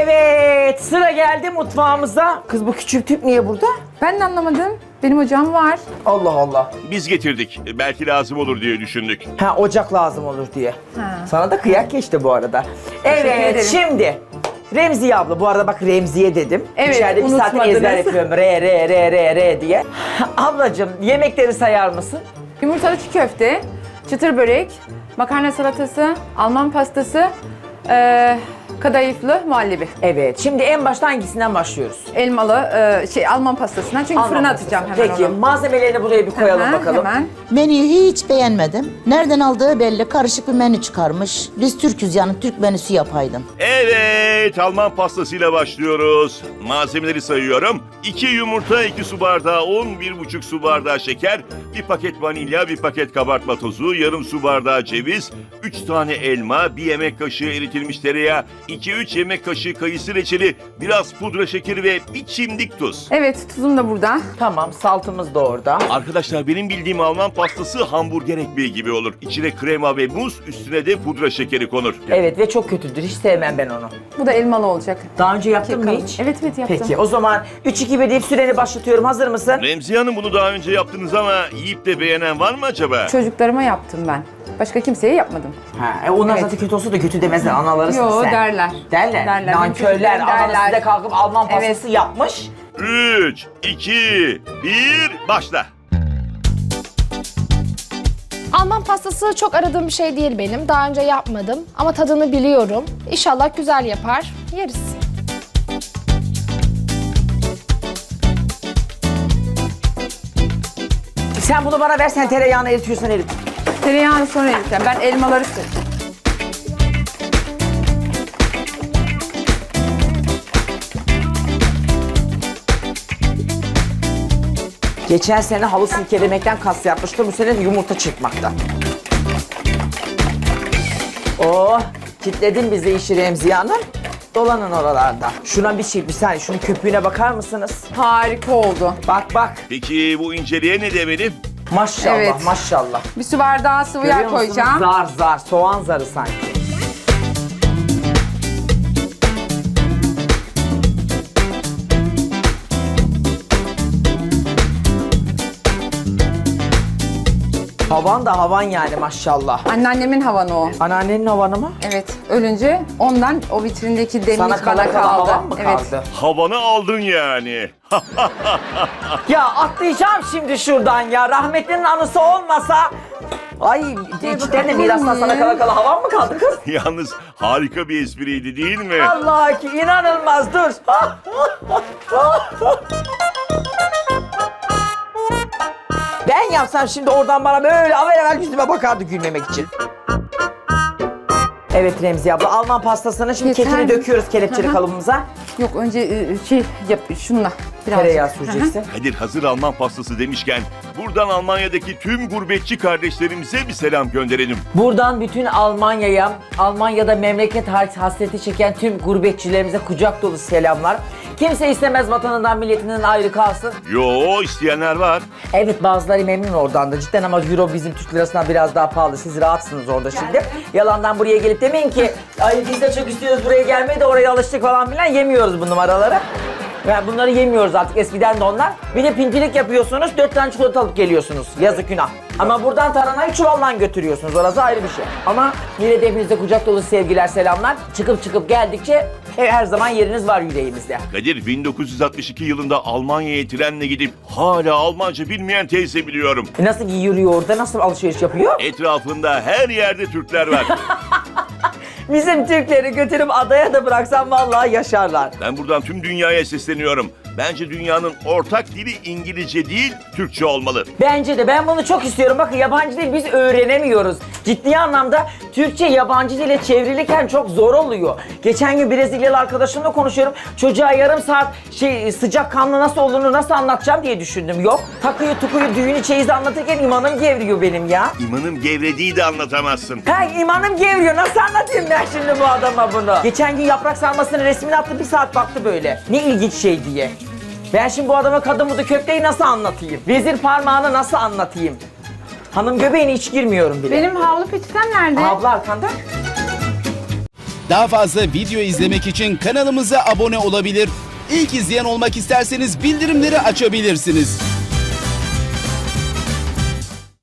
Evet sıra geldi mutfağımıza. Kız bu küçük tüp niye burada? Ben de anlamadım. Benim hocam var. Allah Allah. Biz getirdik. Belki lazım olur diye düşündük. Ha ocak lazım olur diye. Ha. Sana da kıyak geçti bu arada. Evet ederim. şimdi. Remziye abla bu arada bak Remziye dedim. Evet, İçeride bir saattir unutmadınız. ezber yapıyorum. Re re re re re diye. Ablacığım yemekleri sayar mısın? Yumurtalı çiğ köfte, çıtır börek, makarna salatası, Alman pastası, eee kadayıflı muhallebi. Evet şimdi en başta hangisinden başlıyoruz? Elmalı şey şey Alman pastasından çünkü Alman fırına pastası. atacağım hemen Peki onu. malzemelerini buraya bir koyalım Hemen, bakalım. Hemen. Menüyü hiç beğenmedim. Nereden aldığı belli. Karışık bir menü çıkarmış. Biz Türk'üz yani Türk menüsü yapaydın. Evet, Alman pastasıyla başlıyoruz. Malzemeleri sayıyorum. 2 yumurta, 2 su bardağı un, 1,5 su bardağı şeker, 1 paket vanilya, 1 paket kabartma tozu, yarım su bardağı ceviz, 3 tane elma, 1 yemek kaşığı eritilmiş tereyağı, 2-3 yemek kaşığı kayısı reçeli, biraz pudra şekeri ve bir çimdik tuz. Evet tuzum da burada. Tamam saltımız da orada. Arkadaşlar benim bildiğim Alman pastası hamburger ekmeği gibi olur. İçine krema ve muz, üstüne de pudra şekeri konur. Evet ve çok kötüdür. Hiç sevmem ben onu. Bu da elmalı olacak. Daha önce yaptın mı hiç? Evet evet yaptım. Peki o zaman 3-2-1 deyip süreni başlatıyorum. Hazır mısın? Remziye Hanım bunu daha önce yaptınız ama yiyip de beğenen var mı acaba? Çocuklarıma yaptım ben. Başka kimseye yapmadım. Ha, e onlar Evet. zaten kötü olsa da kötü demezler. Analarısın Yo sen. derler. Derler. Derler. Benim Nankörler. çocuklarım derler. size kalkıp Alman Evet. pastası yapmış. 3, 2, 1, başla. Alman pastası çok aradığım bir şey değil benim. Daha önce yapmadım ama tadını biliyorum. İnşallah güzel yapar. Yeriz. Sen bunu bana ver sen tereyağını eritiyorsan erit. Tereyağını sonra eriteceğim. Ben elmaları sür. Geçen sene halı silkelemekten kas yapmıştım. Bu sene yumurta çırpmaktan. Oh, kitledin bizi işi Remziye Hanım. Dolanın oralarda. Şuna bir şey, bir saniye şunun köpüğüne bakar mısınız? Harika oldu. Bak bak. Peki bu inceliğe ne demeliyim? Maşallah Evet. maşallah. Bir su bardağı sıvı yağ musunuz? koyacağım. Zar zar, soğan zarı sanki. Havan da havan yani maşallah. Anneannemin havanı o. Anneannenin havanı mı? Evet. Ölünce ondan o vitrindeki demlik Sana bana kala kala kaldı. havan mı evet. kaldı? Havanı aldın yani. Ya atlayacağım şimdi şuradan ya. Rahmetlinin anısı olmasa... Ay cidden de mirastan sana kala kala havan mı kaldı kız? Yalnız harika bir espriydi değil mi? Allah ki inanılmaz dur. yapsam şimdi oradan bana böyle avel yüzüme bakardı gülmemek için. Evet Remzi abla Alman pastasının şimdi Yeter kekini mi? döküyoruz kelepçeli hı. kalıbımıza. Yok önce e, şey yap şunla birazcık. Tereyağı süreceksin. Kadir hazır Alman pastası demişken buradan Almanya'daki tüm gurbetçi kardeşlerimize bir selam gönderelim. Buradan bütün Almanya'ya, Almanya'da memleket has- hasreti çeken tüm gurbetçilerimize kucak dolu selamlar. Kimse istemez vatanından milletinden ayrı kalsın. Yo isteyenler var. Evet bazıları memnun oradan da cidden ama euro bizim Türk lirasından biraz daha pahalı. Siz rahatsınız orada şimdi. Yalandan buraya gelip demeyin ki ay biz de çok istiyoruz buraya gelmeyi de oraya alıştık falan filan yemiyoruz bu numaraları. Yani bunları yemiyoruz artık eskiden de onlar. Bir de pintilik yapıyorsunuz, dört tane çikolata alıp geliyorsunuz. Yazık günah. Ama buradan taranayı çuvalla götürüyorsunuz. Orası ayrı bir şey. Ama yine de hepinize kucak dolu sevgiler, selamlar. Çıkıp çıkıp geldikçe her her zaman yeriniz var yüreğimizde. Kadir 1962 yılında Almanya'ya trenle gidip hala Almanca bilmeyen teyze biliyorum. E Nasıl yürüyor orada, nasıl alışveriş yapıyor? Etrafında her yerde Türkler var. Bizim Türkleri götürüp adaya da bıraksam vallahi yaşarlar. ben buradan tüm dünyaya sesleniyorum. Bence dünyanın ortak dili İngilizce değil, Türkçe olmalı. Bence de ben bunu çok istiyorum. Bakın yabancı dil biz öğrenemiyoruz. Ciddi anlamda Türkçe yabancı dile çevrilirken çok zor oluyor. Geçen gün Brezilyalı arkadaşımla konuşuyorum. Çocuğa yarım saat şey sıcak kanlı nasıl olduğunu nasıl anlatacağım diye düşündüm. Yok. Takıyı tukuyu düğünü çeyizi anlatırken imanım gevriyor benim ya. İmanım gevrediği de anlatamazsın. Ha imanım gevriyor. Nasıl anlatayım ben şimdi bu adama bunu? Geçen gün yaprak sarmasının resmini attı bir saat baktı böyle. Ne ilginç şey diye. Ben şimdi bu adama kadın budu köfteyi nasıl anlatayım? Vezir parmağını nasıl anlatayım? Hanım göbeğine hiç girmiyorum bile. Benim havlu peçetem nerede? Abla arkanda. Daha fazla video izlemek için kanalımıza abone olabilir. İlk izleyen olmak isterseniz bildirimleri açabilirsiniz.